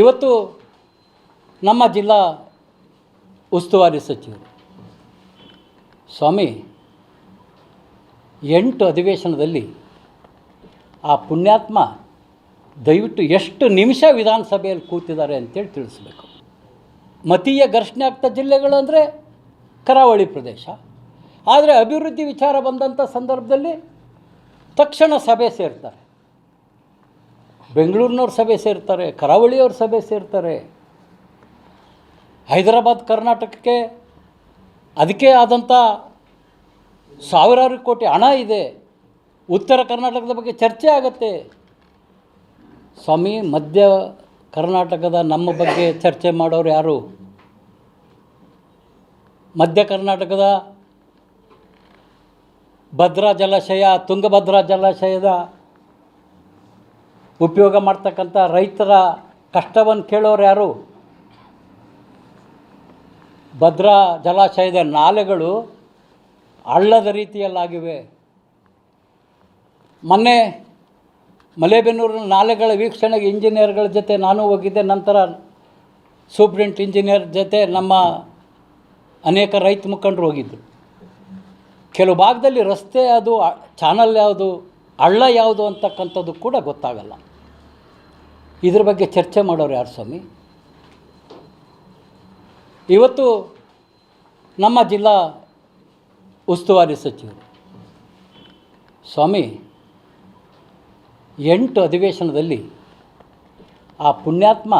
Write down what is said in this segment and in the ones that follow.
ಇವತ್ತು ನಮ್ಮ ಜಿಲ್ಲಾ ಉಸ್ತುವಾರಿ ಸಚಿವರು, ಸ್ವಾಮಿ, ಎಂಟು ಅಧಿವೇಶನದಲ್ಲಿ ಆ ಪುಣ್ಯಾತ್ಮ ದಯವಿಟ್ಟು ಎಷ್ಟು ನಿಮಿಷ ವಿಧಾನಸಭೆಯಲ್ಲಿ ಕೂತಿದ್ದಾರೆ ಅಂತೇಳಿ ತಿಳಿಸ್ಬೇಕು. ಮತೀಯ ಘರ್ಷಣೆ ಆಗ್ತಾ ಜಿಲ್ಲೆಗಳು ಅಂದರೆ ಕರಾವಳಿ ಪ್ರದೇಶ. ಆದರೆ ಅಭಿವೃದ್ಧಿ ವಿಚಾರ ಬಂದಂಥ ಸಂದರ್ಭದಲ್ಲಿ ತಕ್ಷಣ ಸಭೆ ಸೇರ್ತಾರೆ. ಬೆಂಗಳೂರಿನವ್ರ ಸಭೆ ಸೇರ್ತಾರೆ, ಕರಾವಳಿಯವ್ರ ಸಭೆ ಸೇರ್ತಾರೆ. ಹೈದರಾಬಾದ್, ಕರ್ನಾಟಕಕ್ಕೆ ಅದಕ್ಕೆ ಆದಂಥ ಸಾವಿರಾರು ಕೋಟಿ ಹಣ ಇದೆ. ಉತ್ತರ ಕರ್ನಾಟಕದ ಬಗ್ಗೆ ಚರ್ಚೆ ಆಗುತ್ತೆ. ಸ್ವಾಮಿ, ಮಧ್ಯ ಕರ್ನಾಟಕದ ನಮ್ಮ ಬಗ್ಗೆ ಚರ್ಚೆ ಮಾಡೋರು ಯಾರು? ಮಧ್ಯ ಕರ್ನಾಟಕದ ಭದ್ರಾ ಜಲಾಶಯ, ತುಂಗಭದ್ರಾ ಜಲಾಶಯದ ಉಪಯೋಗ ಮಾಡ್ತಕ್ಕಂಥ ರೈತರ ಕಷ್ಟವನ್ನು ಕೇಳೋರು ಯಾರು? ಭದ್ರಾ ಜಲಾಶಯದ ನಾಲೆಗಳು ಹಳ್ಳದ ರೀತಿಯಲ್ಲಾಗಿವೆ. ಮೊನ್ನೆ ಮಲೇಬೆನ್ನೂರಿನ ನಾಲೆಗಳ ವೀಕ್ಷಣೆಗೆ ಇಂಜಿನಿಯರ್ಗಳ ಜೊತೆ ನಾನು ಹೋಗಿದ್ದೆ. ನಂತರ ಸೂಪ್ರಿಂಟ್ ಇಂಜಿನಿಯರ್ ಜೊತೆ ನಮ್ಮ ಅನೇಕ ರೈತ ಮುಖಂಡರು ಹೋಗಿದ್ದರು ಕೆಲವು ಭಾಗದಲ್ಲಿ ರಸ್ತೆ ಅದು ಚಾನಲ್ ಯಾವುದು, ಹಳ್ಳ ಯಾವುದು ಅಂತಕ್ಕಂಥದ್ದು ಕೂಡ ಗೊತ್ತಾಗಲ್ಲ. ಇದ್ರ ಬಗ್ಗೆ ಚರ್ಚೆ ಮಾಡೋರು ಯಾರು ಸ್ವಾಮಿ? ಇವತ್ತು ನಮ್ಮ ಜಿಲ್ಲಾ ಉಸ್ತುವಾರಿ ಸಚಿವರು. ಸ್ವಾಮಿ, ಎಂಟು ಅಧಿವೇಶನದಲ್ಲಿ ಆ ಪುಣ್ಯಾತ್ಮ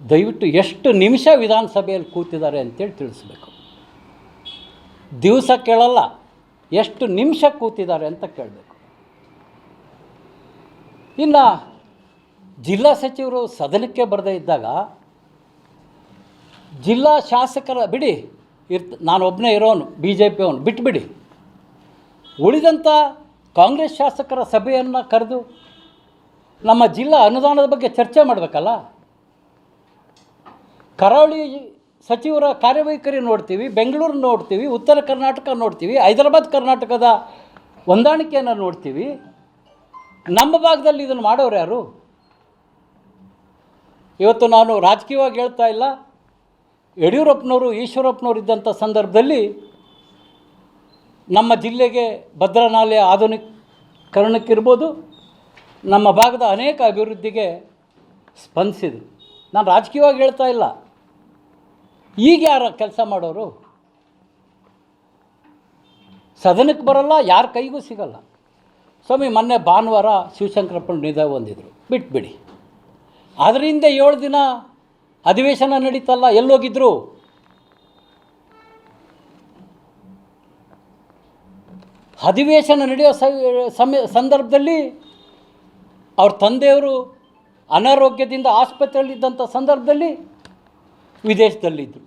ದಯವಿಟ್ಟು ಎಷ್ಟು ನಿಮಿಷ ವಿಧಾನಸಭೆಯಲ್ಲಿ ಕೂತಿದ್ದಾರೆ ಅಂತೇಳಿ ತಿಳಿಸ್ಬೇಕು. ದಿವಸ ಕೇಳಲ್ಲ, ಎಷ್ಟು ನಿಮಿಷ ಕೂತಿದ್ದಾರೆ ಅಂತ ಕೇಳಬೇಕು. ಇನ್ನು ಜಿಲ್ಲಾ ಸಚಿವರು ಸದನಕ್ಕೆ ಬರದೇ ಇದ್ದಾಗ ಜಿಲ್ಲಾ ಶಾಸಕರ, ಬಿಡಿ, ಇರ್ತ ನಾನು ಒಬ್ಬನೇ ಇರೋನು ಬಿ ಜೆ ಪಿ ಅವನು ಬಿಟ್ಬಿಡಿ. ಉಳಿದಂಥ ಕಾಂಗ್ರೆಸ್ ಶಾಸಕರ ಸಭೆಯನ್ನು ಕರೆದು ನಮ್ಮ ಜಿಲ್ಲಾ ಅನುದಾನದ ಬಗ್ಗೆ ಚರ್ಚೆ ಮಾಡಬೇಕಲ್ಲ? ಕರಾವಳಿ ಸಚಿವರ ಕಾರ್ಯವೈಖರಿ ನೋಡ್ತೀವಿ, ಬೆಂಗಳೂರು ನೋಡ್ತೀವಿ, ಉತ್ತರ ಕರ್ನಾಟಕ ನೋಡ್ತೀವಿ, ಹೈದರಾಬಾದ್ ಕರ್ನಾಟಕದ ಹೊಂದಾಣಿಕೆಯನ್ನು ನೋಡ್ತೀವಿ. ನಮ್ಮ ಭಾಗದಲ್ಲಿ ಇದನ್ನು ಮಾಡೋರು ಯಾರು? ಇವತ್ತು ನಾನು ರಾಜಕೀಯವಾಗಿ ಹೇಳ್ತಾ ಇಲ್ಲ. ಯಡಿಯೂರಪ್ಪನವರು, ಈಶ್ವರಪ್ಪನವರು ಇದ್ದಂಥ ಸಂದರ್ಭದಲ್ಲಿ ನಮ್ಮ ಜಿಲ್ಲೆಗೆ ಭದ್ರಾ ನಾಲೆ ಆಧುನೀಕರಣಕ್ಕಿರ್ಬೋದು, ನಮ್ಮ ಭಾಗದ ಅನೇಕ ಅಭಿವೃದ್ಧಿಗೆ ಸ್ಪಂದಿಸಿದರು. ನಾನು ರಾಜಕೀಯವಾಗಿ ಹೇಳ್ತಾ ಇಲ್ಲ. ಈಗ ಯಾರ ಕೆಲಸ ಮಾಡೋರು? ಸದನಕ್ಕೆ ಬರಲ್ಲ, ಯಾರ ಕೈಗೂ ಸಿಗಲ್ಲ. ಸ್ವಾಮಿ, ಮೊನ್ನೆ ಭಾನುವಾರ ಶಿವಶಂಕರಪ್ಪನ ನಿಧ ಹೊಂದಿದ್ರು. ಬಿಟ್ಬಿಡಿ. ಅದರಿಂದ ಏಳು ದಿನ ಅಧಿವೇಶನ ನಡೀತಲ್ಲ, ಎಲ್ಲೋಗಿದ್ರು? ಅಧಿವೇಶನ ನಡೆಯೋ ಸಮಯ, ಸಂದರ್ಭದಲ್ಲಿ ಅವ್ರ ತಂದೆಯವರು ಅನಾರೋಗ್ಯದಿಂದ ಆಸ್ಪತ್ರೆಯಲ್ಲಿದ್ದಂಥ ಸಂದರ್ಭದಲ್ಲಿ ವಿದೇಶದಲ್ಲಿದ್ದರು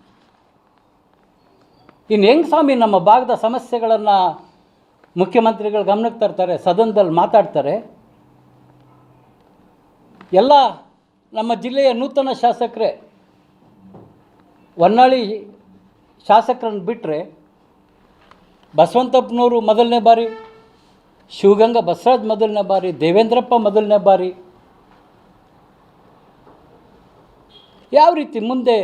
ಇನ್ನು ಹೆಂಗೆ ಸ್ವಾಮಿ, ನಮ್ಮ ಭಾಗದ ಸಮಸ್ಯೆಗಳನ್ನು ಮುಖ್ಯಮಂತ್ರಿಗಳು ಗಮನಕ್ಕೆ ತರ್ತಾರೆ, ಸದನದಲ್ಲಿ ಮಾತಾಡ್ತಾರೆ. ಎಲ್ಲ ನಮ್ಮ ಜಿಲ್ಲೆಯ ನೂತನ ಶಾಸಕರೇ, ಹೊನ್ನಾಳಿ ಶಾಸಕರನ್ನು ಬಿಟ್ಟರೆ ಬಸವಂತಪ್ಪನವರು ಮೊದಲನೇ ಬಾರಿ, ಶಿವಗಂಗಾ ಬಸವರಾಜ್ ಮೊದಲನೇ ಬಾರಿ, ದೇವೇಂದ್ರಪ್ಪ ಮೊದಲನೇ ಬಾರಿ ಯಾವ ರೀತಿ ಮುಂದೆ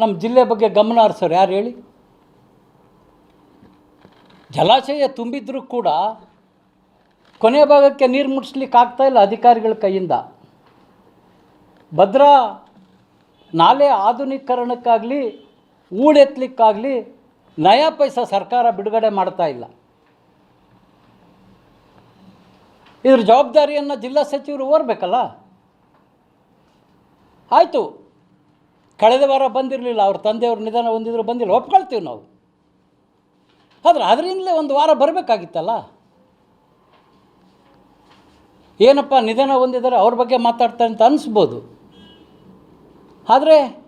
ನಮ್ಮ ಜಿಲ್ಲೆ ಬಗ್ಗೆ ಗಮನ ಹರಿಸೋರು ಯಾರು ಹೇಳಿ? ಜಲಾಶಯ ತುಂಬಿದ್ರೂ ಕೂಡ ಕೊನೆ ಭಾಗಕ್ಕೆ ನೀರು ಮುಟ್ಸ್ಲಿಕ್ಕೆ ಆಗ್ತಾಯಿಲ್ಲ ಅಧಿಕಾರಿಗಳ ಕೈಯಿಂದ. ಭದ್ರಾ ನಾಲೆ ಆಧುನೀಕರಣಕ್ಕಾಗಲಿ ಊಳೆತ್ತಲಿಕ್ಕಾಗಲಿ ನಯಾ ಪೈಸ ಸರ್ಕಾರ ಬಿಡುಗಡೆ ಮಾಡ್ತಾ ಇಲ್ಲ. ಇದ್ರ ಜವಾಬ್ದಾರಿಯನ್ನು ಜಿಲ್ಲಾ ಸಚಿವರು ಓರ್ಬೇಕಲ್ಲ ಆಯಿತು. ಕಳೆದ ವಾರ ಬಂದಿರಲಿಲ್ಲ, ಅವ್ರ ತಂದೆಯವ್ರ ನಿಧಾನ ಹೊಂದಿದ್ರು ಬಂದಿಲ್ಲ, ಒಪ್ಕೊಳ್ತೀವಿ ನಾವು. ಆದರೆ ಅದರಿಂದಲೇ ಒಂದು ವಾರ ಬರಬೇಕಾಗಿತ್ತಲ್ಲ? ಏನಪ್ಪ ನಿಧನ ಹೊಂದಿದ್ದಾರೆ, ಅವ್ರ ಬಗ್ಗೆ ಮಾತಾಡ್ತಾರೆ ಅಂತ ಅನಿಸ್ಬೋದು. ಆದರೆ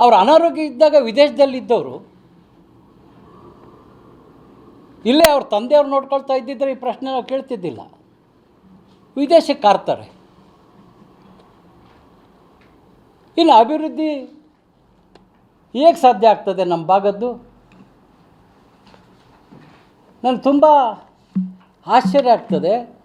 ಅವರು ಅನಾರೋಗ್ಯ ಇದ್ದಾಗ ವಿದೇಶದಲ್ಲಿದ್ದವರು, ಇಲ್ಲೇ ಅವ್ರ ತಂದೆಯವ್ರು ನೋಡ್ಕೊಳ್ತಾ ಇದ್ದಿದ್ದರೆ ಈ ಪ್ರಶ್ನೆ ನಾವು ಕೇಳ್ತಿದ್ದಿಲ್ಲ. ವಿದೇಶಕ್ಕೆ ಕಾರ್ತಾರೆ. ಇನ್ನು ಅಭಿವೃದ್ಧಿ ಹೇಗೆ ಸಾಧ್ಯ ಆಗ್ತದೆ ನಮ್ಮ ಭಾಗದ್ದು? ನನಗೆ ತುಂಬ ಆಶ್ಚರ್ಯ ಆಗ್ತದೆ.